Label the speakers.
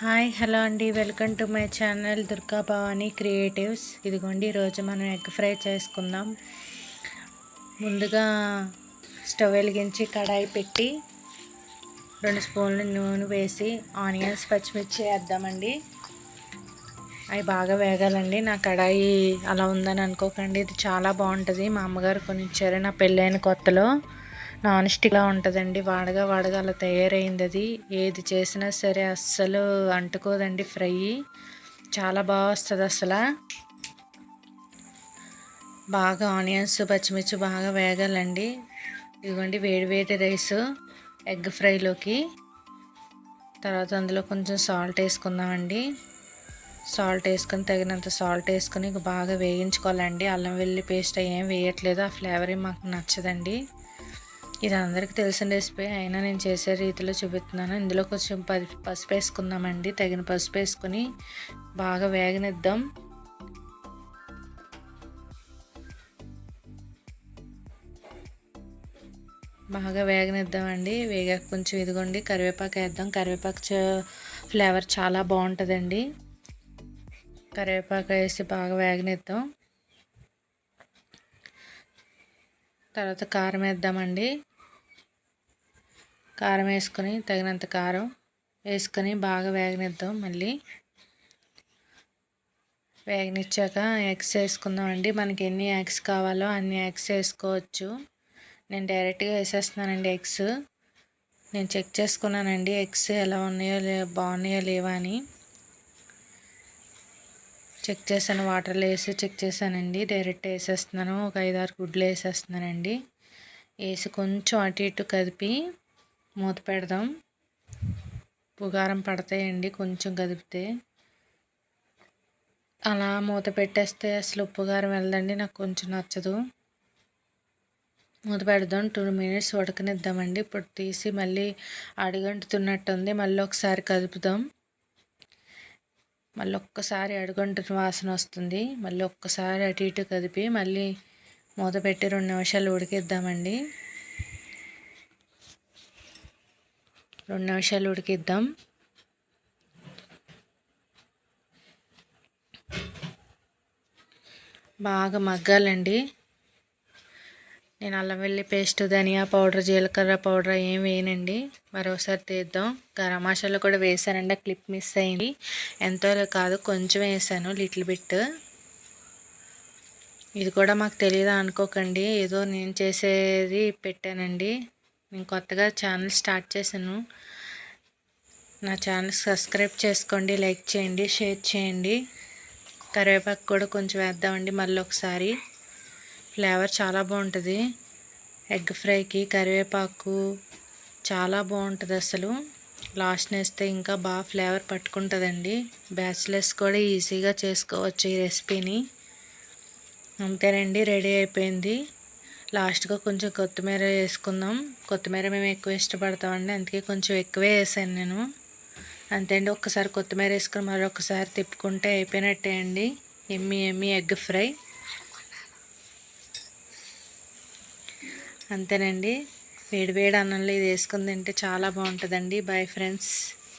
Speaker 1: Hi hello అండి. Welcome to my channel Durga Bhavani creatives. ఇదిగోండి ఈరోజు మనం ఎగ్ ఫ్రై చేసుకుందాం. ముందుగా స్టవ్ వెలిగించి కడాయి పెట్టి రెండు స్పూన్లు నూనె వేసి ఆనియన్స్ పచ్చిమిర్చి వేద్దామండి. అవి బాగా వేగాలండి. నా కడాయి అలా ఉందని అనుకోకండి. ఇది చాలా బాగుంటుంది. మా అమ్మగారు కొనిచ్చారు. నా పెళ్ళైన కొత్తలో. నాన్ స్టిక్లా ఉంటుందండి. వాడగా వాడగా అలా తయారైంది అది. ఏది చేసినా సరే అస్సలు అంటుకోదండి ఫ్రై. చాలా బాగా వస్తుంది అసలు. బాగా ఆనియన్స్ పచ్చిమిర్చి బాగా వేగాలండి. ఇదిగోండి వేడి వేడి రైస్ ఎగ్ ఫ్రైలోకి. తర్వాత అందులో కొంచెం సాల్ట్ వేసుకుందామండి. సాల్ట్ వేసుకొని తగినంత సాల్ట్ వేసుకొని బాగా వేయించుకోవాలండి. అల్లం వెల్లి పేస్ట్ ఏం వేయట్లేదు. ఆ ఫ్లేవర్ మాకు నచ్చదండి. ఇది అందరికీ తెలిసిన రెసిపీ అయినా నేను చేసే రీతిలో చూపిస్తున్నాను. ఇందులో కొంచెం పసుపు వేసుకుందామండి. తగిన పసుపు వేసుకొని బాగా వేగనిద్దాం. బాగా వేగనిద్దామండి. వేగాక కొంచెం ఇదిగోండి కరివేపాకు వేద్దాం. కరివేపాకు ఫ్లేవర్ చాలా బాగుంటుందండి. కరివేపాకు వేసి బాగా వేగనిద్దాం. తర్వాత కారం వేద్దామండి. కారం వేసుకొని తగినంత కారం వేసుకొని బాగా వేగనిద్దాం. మళ్ళీ వేగనిచ్చాక ఎగ్స్ వేసుకుందామండి. మనకి ఎన్ని ఎగ్స్ కావాలో అన్ని ఎగ్స్ వేసుకోవచ్చు. నేను డైరెక్ట్గా వేసేస్తున్నానండి ఎగ్స్. నేను చెక్ చేసుకున్నానండి ఎగ్స్ ఎలా ఉన్నాయో లే బాగున్నాయో లేవా అని. చెక్ చేశాను వాటర్లో వేసి చెక్ చేశానండి. డైరెక్ట్ వేసేస్తున్నాను. ఒక ఐదారు గుడ్లు వేసేస్తున్నానండి. వేసి కొంచెం అటు ఇటు కదిపి మూత పెడదాం. పుగారం పడతాయండి కొంచెం కదిపితే అలా మూత పెట్టేస్తే అసలు ఉప్పుగారం వెళ్ళదండి నాకు కొంచెం నచ్చదు. మూత పెడదాం టూ మినిట్స్ ఉడకనిద్దామండి. ఇప్పుడు తీసి మళ్ళీ అడుగంటుతున్నట్టుంది మళ్ళీ ఒకసారి కదుపుదాం. మళ్ళీ ఒక్కసారి అడుగంటున్న వాసన వస్తుంది మళ్ళీ ఒక్కసారి అటు ఇటు కదిపి మళ్ళీ మూత పెట్టి రెండు నిమిషాలు ఉడికిద్దామండి. రెండు నిమిషాలు ఉడికిద్దాం. బాగా మగ్గాలండి. నేను అల్లం వెల్లి పేస్ట్ ధనియా పౌడర్ జీలకర్ర పౌడర్ ఏం వేయనండి. మరోసారి తీద్దాం. గరం మసాలా కూడా వేసానండి. ఆ క్లిప్ మిస్ అయింది. ఎంతో కాదు కొంచెం వేసాను. Little bit. ఇది కూడా మాకు తెలియదు అనుకోకండి. ఏదో నేను చేసేది పెట్టానండి. నేను కొత్తగా ఛానల్ స్టార్ట్ చేశాను. నా ఛానల్ సబ్స్క్రైబ్ చేసుకోండి లైక్ చేయండి షేర్ చేయండి. కరివేపాకు కూడా కొంచెం వేద్దామండి మళ్ళీ ఒకసారి. ఫ్లేవర్ చాలా బాగుంటుంది. ఎగ్ ఫ్రైకి కరివేపాకు చాలా బాగుంటుంది అసలు. లాస్ట్ వేస్తే ఇంకా బాగా ఫ్లేవర్ పట్టుకుంటుందండి. బ్యాచిలర్స్ కూడా ఈజీగా చేసుకోవచ్చు ఈ రెసిపీని. అంతేనండి రెడీ అయిపోయింది. లాస్ట్గా కొంచెం కొత్తిమీర వేసుకుందాం. కొత్తిమీర మేము ఎక్కువ ఇష్టపడతామండి. అందుకే కొంచెం ఎక్కువే వేసాను నేను. అంతే అండి ఒక్కసారి కొత్తిమీర వేసుకుని మరొకసారి తిప్పుకుంటే అయిపోయినట్టే అండి. ఎమ్మి ఎమ్మి ఎగ్ ఫ్రై. అంతేనండి. వేడి వేడి అన్నంలో ఇది వేసుకుని తింటే చాలా బాగుంటుందండి. Bye friends.